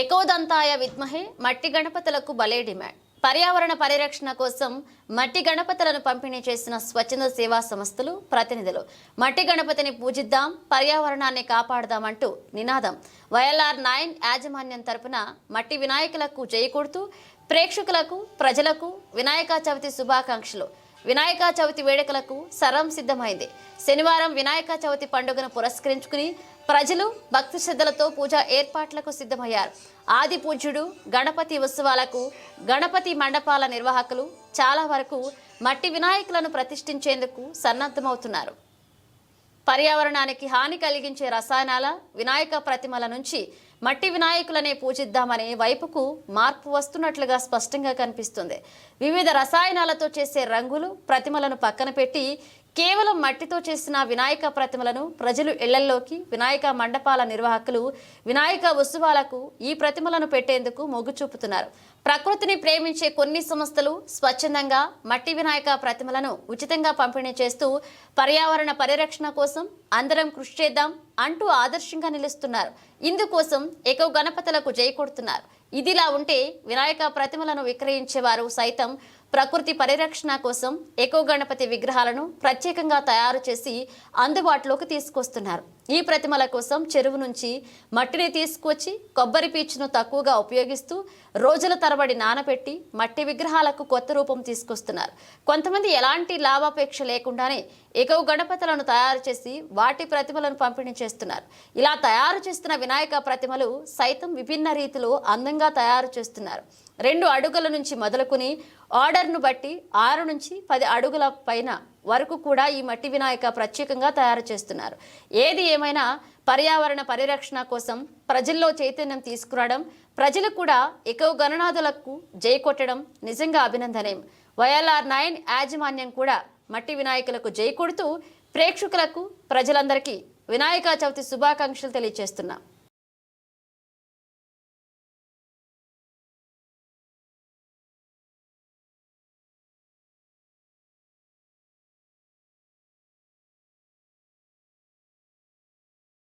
ఎకోదంతాయ విద్మహే మట్టి గణపతులకు బలే డిమాండ్. పర్యావరణ పరిరక్షణ కోసం మట్టి గణపతులను పంపిణీ చేసిన స్వచ్ఛంద సేవా సంస్థలు ప్రతినిధులు. మట్టి గణపతిని పూజిద్దాం పర్యావరణాన్ని కాపాడదామంటూ నినాదం. వైఎల్ఆర్ నైన్ యాజమాన్యం తరపున మట్టి వినాయకులకు జయకొడుతూ ప్రేక్షకులకు ప్రజలకు వినాయక చవితి శుభాకాంక్షలు. వినాయక చవితి వేడుకలకు సర్వం సిద్ధమైంది. శనివారం వినాయక చవితి పండుగను పురస్కరించుకుని ప్రజలు భక్తి శ్రద్ధలతో పూజా ఏర్పాట్లకు సిద్ధమయ్యారు. ఆది పూజ్యుడు గణపతి ఉత్సవాలకు గణపతి మండపాల నిర్వాహకులు చాలా వరకు మట్టి వినాయకులను ప్రతిష్ఠించేందుకు సన్నద్ధమవుతున్నారు. పర్యావరణానికి హాని కలిగించే రసాయనాల వినాయక ప్రతిమల నుంచి మట్టి వినాయకులనే పూజిద్దామనే వైపుకు మార్పు వస్తున్నట్లుగా స్పష్టంగా కనిపిస్తుంది. వివిధ రసాయనాలతో చేసే రంగులు ప్రతిమలను పక్కన పెట్టి కేవలం మట్టితో చేసిన వినాయక ప్రతిమలను ప్రజలు ఇళ్ళల్లోకి వినాయక మండపాల నిర్వాహకులు వినాయక ఉత్సవాలకు ఈ ప్రతిమలను పెట్టేందుకు మొగ్గు చూపుతున్నారు. ప్రకృతిని ప్రేమించే కొన్ని సంస్థలు స్వచ్ఛందంగా మట్టి వినాయక ప్రతిమలను ఉచితంగా పంపిణీ చేస్తూ పర్యావరణ పరిరక్షణ కోసం అందరం కృషి చేద్దాం అంటూ ఆదర్శంగా నిలుస్తున్నారు. ఇందుకోసం ఎకో గణపతులకు జయకొడుతున్నారు ఇదిలా ఉంటే వినాయక ప్రతిమలను విక్రయించేవారు సైతం ప్రకృతి పరిరక్షణ కోసం ఎకో గణపతి విగ్రహాలను ప్రత్యేకంగా తయారు చేసి అందుబాటులోకి తీసుకొస్తున్నారు. ఈ ప్రతిమల కోసం చెరువు నుంచి మట్టిని తీసుకొచ్చి కొబ్బరి పీచును తక్కువగా ఉపయోగిస్తూ రోజుల తరబడి నానబెట్టి మట్టి విగ్రహాలకు కొత్త రూపం తీసుకొస్తున్నారు. కొంతమంది ఎలాంటి లాభాపేక్ష లేకుండానే ఎకో గణపతులను తయారు చేసి వాటి ప్రతిమలను పంపిణీ చేస్తున్నారు. ఇలా తయారు చేస్తున్న వినాయక ప్రతిమలు సైతం విభిన్న రీతిలో అందంగా తయారు చేస్తున్నారు. రెండు అడుగుల నుంచి మొదలుకుని ఆర్డర్ను బట్టి ఆరు నుంచి పది అడుగుల పైన వరకు కూడా ఈ మట్టి వినాయక ప్రత్యేకంగా తయారు చేస్తున్నారు. ఏది ఏమైనా పర్యావరణ పరిరక్షణ కోసం ప్రజల్లో చైతన్యం తీసుకురావడం ప్రజలు కూడా ఎక్కువ గణనాథులకు జై కొట్టడం నిజంగా అభినందనేం. వైఎల్ఆర్ నైన్ యాజమాన్యం కూడా మట్టి వినాయకులకు జై కొడుతూ ప్రేక్షకులకు ప్రజలందరికీ వినాయక చవితి శుభాకాంక్షలు తెలియజేస్తున్నాం